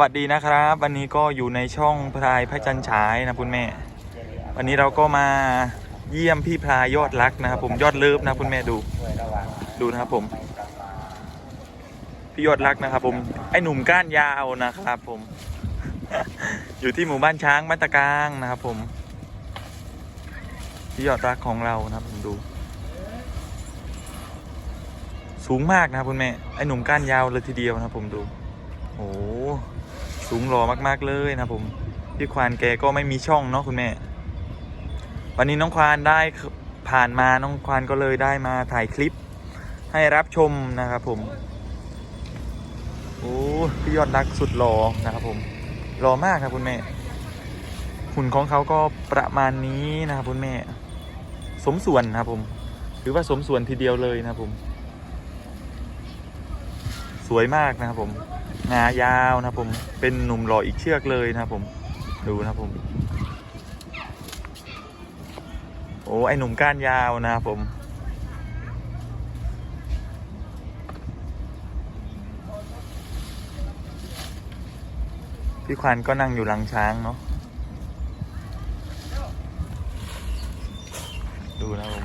สวัสดีนะครับ วันนี้ก็อยู่ในช่องพลายพระจันทร์ฉายนะคุณแม่ วันนี้เราก็มาเยี่ยมพี่พลายยอดรักนะครับผมยอดเลิฟนะคุณแม่ดู ดูนะครับผม พี่ยอดรักนะครับผมไอหนุ่มก้านยาวนะครับผม อยู่ที่หมู่บ้านช้างบ้านตกลางนะครับผม พี่ยอดรักของเรานะครับผมดู สูงมากนะครับคุณแม่ไอหนุ่มก้านยาวเลยทีเดียวนะครับผมดูโอ้ สูงหล่อมากๆเลยนะผมพี่ควานแกก็ไม่มีช่องเนาะคุณแม่ วันนี้น้องควานได้ผ่านมาน้องควานก็เลยได้มาถ่ายคลิป ให้รับชมนะครับผมโอ้พี่ยอดรักสุดหล่อนะครับผมหล่อมากครับคุณแม่หุ่นของเขาก็ประมาณนี้นะครับคุณแม่ สมส่วนนะครับผมถือว่าสมส่วนทีเดียวเลยนะครับผม สวยมากนะครับผม งายาวนะผม เป็นหนุ่มหล่ออีกเชือกเลยนะผม ดูนะผม โอ้ไอหนุ่มก้านยาวนะครับผม พี่ควานก็นั่งอยู่หลังช้างเนาะ ดูนะผม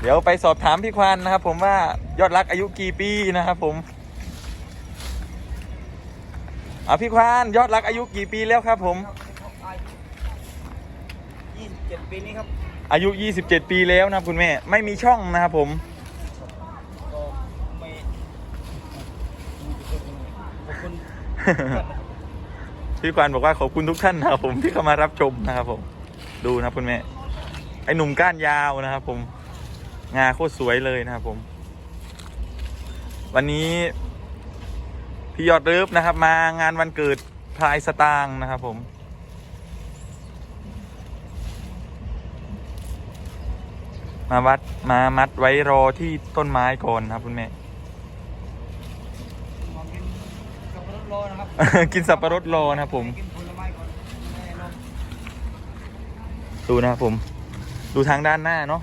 เดี๋ยวไปสอบถามพี่ควานนะครับผมว่ายอดรักอายุกี่ปีนะครับผม อาพี่ควานยอดรักอายุกี่ปีแล้วครับผม 27 ปีนี้ครับ อายุ 27 ปีแล้วนะครับคุณแม่ ไม่มีช่องนะครับผม ก็ไม่ขอบคุณพี่ควานบอกว่าขอบคุณทุกท่านนะครับผมที่เข้ามารับชมนะครับผม ดูนะครับคุณแม่ ไอหนุ่มก้านยาวนะครับผม งาโคตรสวยเลยนะครับผม วันนี้ พี่ยอดเริฟนะครับ มางานวันเกิดพลายสตางค์นะครับผม มาวัดมามัดไว้รอที่ต้นไม้ก่อนนะครับคุณแม่มองกินกับรถรอนะครับ กินสับปะรดรอนะครับผม กินผลไม้ก่อนแน่นอนดูนะครับผม ดูทางด้านหน้าเนาะ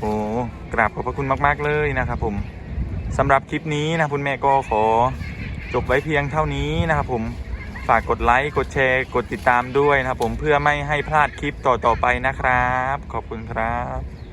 โอ้ กราบขอบพระคุณมาก ๆ เลยนะครับผมสำหรับคลิปนี้นะคุณแม่ก็ขอจบไว้เพียงเท่านี้นะครับผมฝากกดไลค์กดแชร์กดติดตามด้วยนะครับผมเพื่อไม่ให้พลาดคลิปต่อๆไปนะครับ ขอบคุณครับ